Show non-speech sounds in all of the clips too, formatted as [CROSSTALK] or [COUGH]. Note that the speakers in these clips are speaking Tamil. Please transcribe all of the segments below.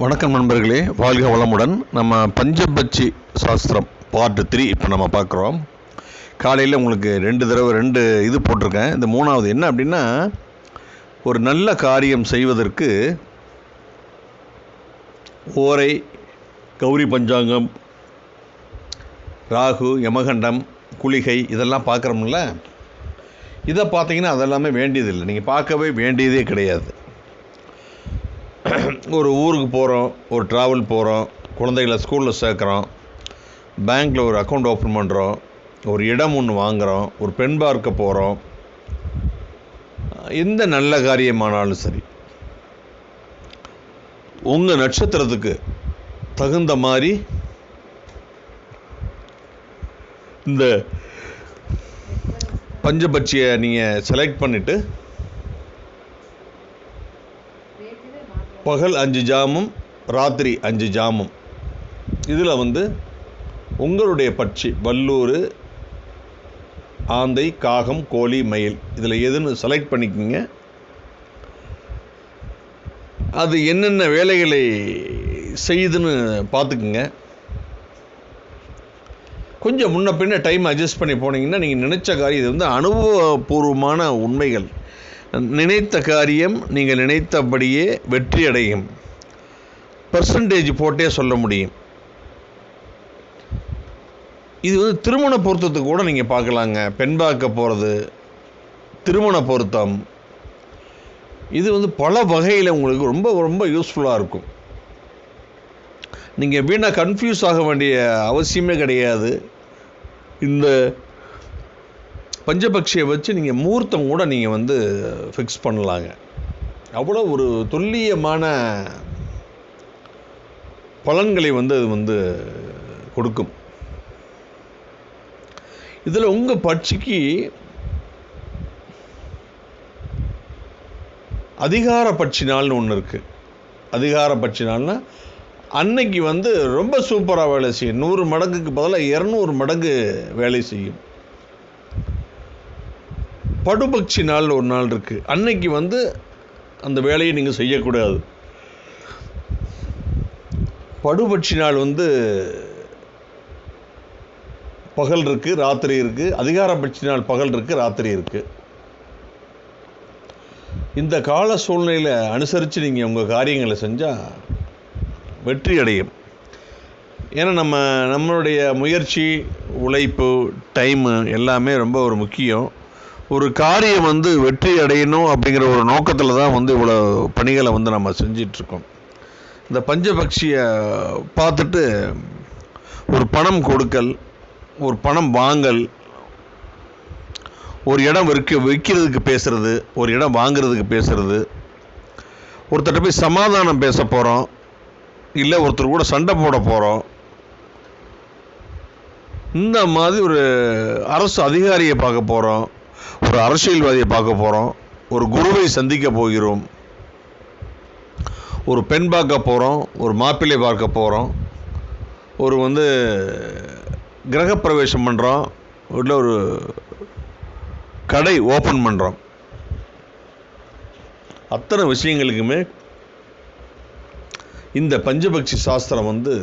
வணக்கம் நண்பர்களே வாழ்க வளமுடன். நம்ம பஞ்சபட்சி சாஸ்திரம் பார்ட் த்ரீ இப்போ நம்ம பார்க்குறோம். காலையில் உங்களுக்கு ரெண்டு தடவை ரெண்டு இது போட்டிருக்கேன். இந்த மூணாவது என்ன அப்படின்னா ஒரு நல்ல காரியம் செய்வதற்கு ஓரை கௌரி பஞ்சாங்கம் ராகு யமகண்டம் குளிகை இதெல்லாம் பார்க்குறோம்ல. இதை பார்த்தீங்கன்னா அதெல்லாமே வேண்டியதில்லை. நீங்கள் பார்க்கவே வேண்டியதே கிடையாது. [CLEARS THROAT] ஒரு ஊருக்கு போகிறோம் ஒரு ட்ராவல் போகிறோம் குழந்தைகளை ஸ்கூலில் சேர்க்குறோம் பேங்க்கில் ஒரு அக்கௌண்ட் ஓப்பன் பண்ணுறோம் ஒரு இடம் ஒன்று வாங்குகிறோம் ஒரு பெண் பார்க்க போகிறோம் எந்த நல்ல காரியமானாலும் சரி உங்கள் நட்சத்திரத்துக்கு தகுந்த மாதிரி இந்த பஞ்சபட்சியை நீங்கள் செலக்ட் பண்ணிவிட்டு பகல் அஞ்சு ஜாமும் ராத்திரி அஞ்சு ஜாமும். இதில் வந்து உங்களுடைய பட்சி வல்லூர் ஆந்தை காகம் கோழி மயில். இதில் எதுன்னு செலக்ட் பண்ணிக்கோங்க. அது என்னென்ன வேலைகளை செய்யுதுன்னு பார்த்துக்குங்க. கொஞ்சம் முன்ன பின்ன டைம் அட்ஜஸ்ட் பண்ணி போனீங்கன்னா நீங்கள் நினச்ச காரியம் இது வந்து அனுபவபூர்வமான உண்மைகள். நினைத்த காரியம் நீங்கள் நினைத்தபடியே வெற்றி அடையும் பர்சன்டேஜ் போட்டே சொல்ல முடியும். இது வந்து திருமண பொருத்தத்துக்கு கூட நீங்கள் பார்க்கலாங்க. பெண் பார்க்க போகிறது திருமண பொருத்தம். இது வந்து பல வகையில் உங்களுக்கு ரொம்ப ரொம்ப யூஸ்ஃபுல்லாக இருக்கும். நீங்கள் வீணாக கன்ஃபியூஸ் ஆக வேண்டிய அவசியமே கிடையாது. இந்த பஞ்சபக்ஷியை வச்சு நீங்கள் மூர்த்தம் கூட நீங்கள் வந்து ஃபிக்ஸ் பண்ணலாங்க. அவ்வளோ ஒரு துல்லியமான பலன்களை வந்து அது வந்து கொடுக்கும். இதில் உங்கள் பட்சிக்கு அதிகார பட்சி நாள்னு ஒன்று இருக்குது அதிகார பட்சி நாள்னால் அன்னைக்கு வந்து ரொம்ப சூப்பராக வேலை செய்யும். நூறு மடங்குக்கு பதிலாக இரநூறு மடங்கு வேலை செய்யும். படுபக்ஷி நாள் ஒரு நாள் இருக்குது அன்னைக்கு வந்து அந்த வேலையை நீங்கள் செய்யக்கூடாது. படுபட்சி நாள் வந்து பகல் இருக்குது ராத்திரி இருக்குது அதிகாரபட்சி நாள் பகல் இருக்குது ராத்திரி இருக்குது இந்த கால சூழ்நிலையில் அனுசரித்து நீங்கள் உங்கள் காரியங்களை செஞ்சால் வெற்றி அடையும். ஏன்னா நம்ம நம்மளுடைய முயற்சி உழைப்பு டைமு எல்லாமே ரொம்ப ஒரு முக்கியம். ஒரு காரியம் வந்து வெற்றி அடையணும் அப்படிங்கிற ஒரு நோக்கத்தில் தான் வந்து இவ்வளோ பணிகளை வந்து நம்ம செஞ்சிட்ருக்கோம். இந்த பஞ்சபக்ஷியை பார்த்துட்டு ஒரு பணம் கொடுக்கல் ஒரு பணம் வாங்கல் ஒரு இடம் விற்க விற்கிறதுக்கு பேசுகிறது ஒரு இடம் வாங்குறதுக்கு பேசுகிறது ஒருத்தர்கிட்ட போய் சமாதானம் பேச போகிறோம் இல்லை ஒருத்தர் கூட சண்டை போட போகிறோம் இந்த மாதிரி ஒரு அரசு அதிகாரியை பார்க்க போகிறோம் ஒரு அரசியல்வாதியை பார்க்க போகிறோம் ஒரு குருவை சந்திக்க போகிறோம் ஒரு பெண் பார்க்க போகிறோம் ஒரு மாப்பிள்ளை பார்க்க போகிறோம் ஒரு வந்து கிரகப்பிரவேசம் பண்ணுறோம் இல்லை ஒரு கடை ஓப்பன் பண்ணுறோம் அத்தனை விஷயங்களுக்குமே இந்த பஞ்சபக்ஷி சாஸ்திரம் வந்து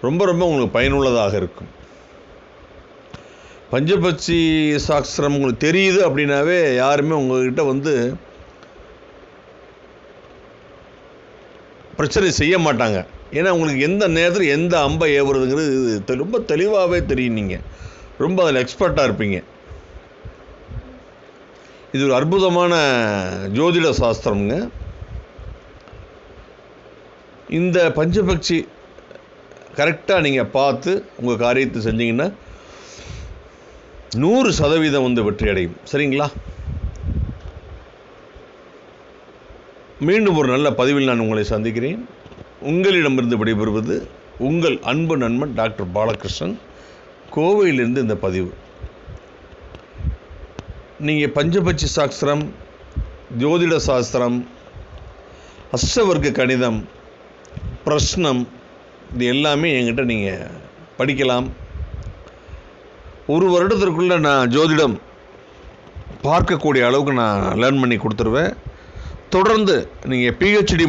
ரொம்ப ரொம்ப உங்களுக்கு பயனுள்ளதாக இருக்கும். பஞ்சபட்சி சாஸ்திரம் உங்களுக்கு தெரியுது அப்படின்னாவே யாருமே உங்ககிட்ட வந்து பிரச்சனை செய்ய மாட்டாங்க. ஏன்னா உங்களுக்கு எந்த நேரத்தில் எந்த அம்பை ஏவுறதுங்கிறது ரொம்ப தெளிவாகவே தெரியும் நீங்கள் ரொம்ப அதில் எக்ஸ்பர்ட்டாக இருப்பீங்க. இது ஒரு அற்புதமான ஜோதிட சாஸ்திரம்ங்க. இந்த பஞ்சபக்ஷி கரெக்டாக நீங்கள் பார்த்து உங்கள் காரியத்தை செஞ்சீங்கன்னா நூறு சதவீதம் வந்து வெற்றி அடையும் சரிங்களா? மீண்டும் ஒரு நல்ல பதிவில் நான் உங்களை சந்திக்கிறேன். உங்களிடமிருந்து விடைபெறுவது உங்கள் அன்பு நண்பன் டாக்டர் பாலகிருஷ்ணன். கோவையிலிருந்து இந்த பதிவு. நீங்கள் பஞ்சபட்சி சாஸ்திரம் ஜோதிட சாஸ்திரம் அஷ்டவர்க்க கணிதம் பிரஷ்னம் இது எல்லாமே என்கிட்ட நீங்கள் படிக்கலாம். ஒரு வருடத்திற்குள்ளே நான் ஜோதிடம் பார்க்கக்கூடிய அளவுக்கு நான் லேர்ன் பண்ணி கொடுத்துருவேன். தொடர்ந்து நீங்கள் பிஹெச்டி